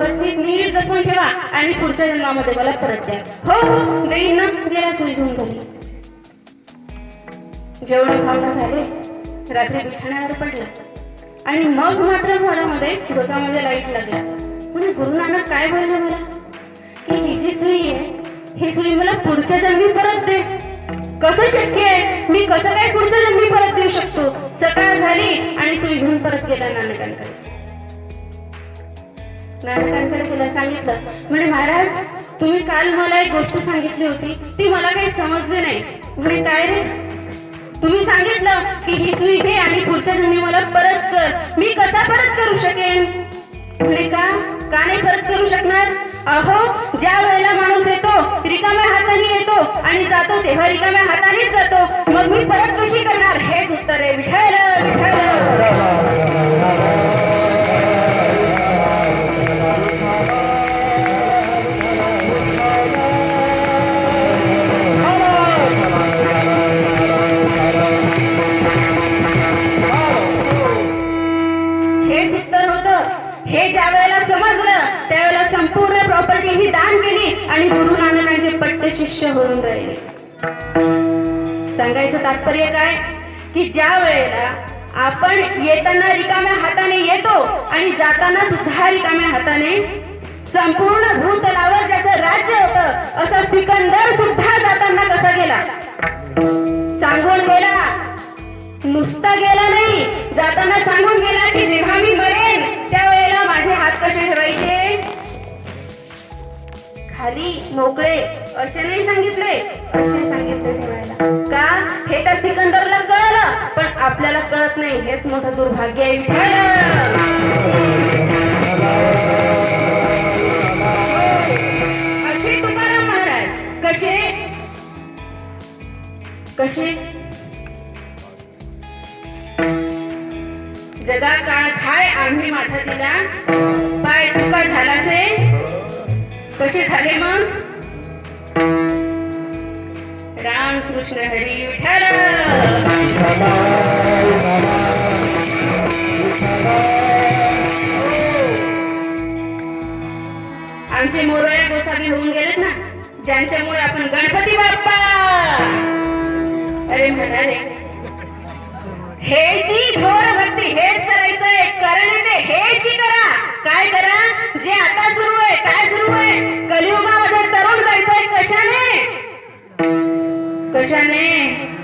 व्यवस्थित नीट जपून ठेवा आणि पुढच्या जन्मामध्ये मला परत द्या. हो हो देईन ना गेला सुई घेऊन घरी जेवण खावणं झाले रात्री बिछाण्यावर पडलं. आणि मग मात्र घरामध्ये डोक्यामध्ये लाइट लागला. म्हणजे गुरु नानक काय बोलले मला? की ही जी सुई आहे ही सुई मला पुढच्या जन्मी परत दे. कसं शक्य आहे? मी कसं काय पुढच्या जन्मी परत देऊ शकतो? सकाळ झाली आणि सुई घेऊन परत गेला नानकांकडे. नानकांकडे तुला सांगितलं. म्हणे महाराज तुम्ही काल मला एक गोष्ट सांगितली होती. ती मला काही समजली नाही. म्हणे काय रे? तुम्ही सांगितलं की ही सुई घे आणि पुढच्या जन्मी मला परत कर. मी कसा परत करू शकेन? म्हणे का? का नाही परत करू शकणार? अहो ज्या वेळेला माणूस येतो रिकाम्या हाताने येतो आणि जातो तेव्हा रिकाम्या हातानेच जातो. मग मी परत कशी करणार? हेच उत्तर आहे विठायला हे ज्या वेळेला समजलं त्यावेळेला संपूर्ण प्रॉपर्टी ही दान केली आणि गुरु नानकांचे पट्ट शिष्य होऊन राहिले. सांगायचं तात्पर्य काय? की ज्या वेळेला आपण येताना रिकाम्या हाताने येतो आणि जाताना सुद्धा रिकाम्या हाताने संपूर्ण भूतलावर ज्याचं राज्य होत असा सिकंदर सुद्धा जाताना कसा गेला? सांगून गेला नुसता गेला नाही जाताना सांगून गेला की जेव्हा मी मरेन मोकळे असे नाही सांगितले. असे सांगितले ठेवायला. का? हे तर सिकंदरला कळलं पण आपल्याला कळत नाही. हेच मोठं दुर्भाग्य आहे. असे तुकाराम महाराज कसे? कसे? जगा काळ खाय आम्ही माथा दिला. पाय तुका झालासे? कसे झाले मग? राम कृष्ण हरी विठ्ठल हो. आमचे मोरया गोसावी होऊन गेलेत ना ज्यांच्यामुळे आपण गणपती बाप्पा. अरे म्हणाले हे जी घोर भक्ती हेच करायचंय. करणे हे जी करा काय करा? Từ xa.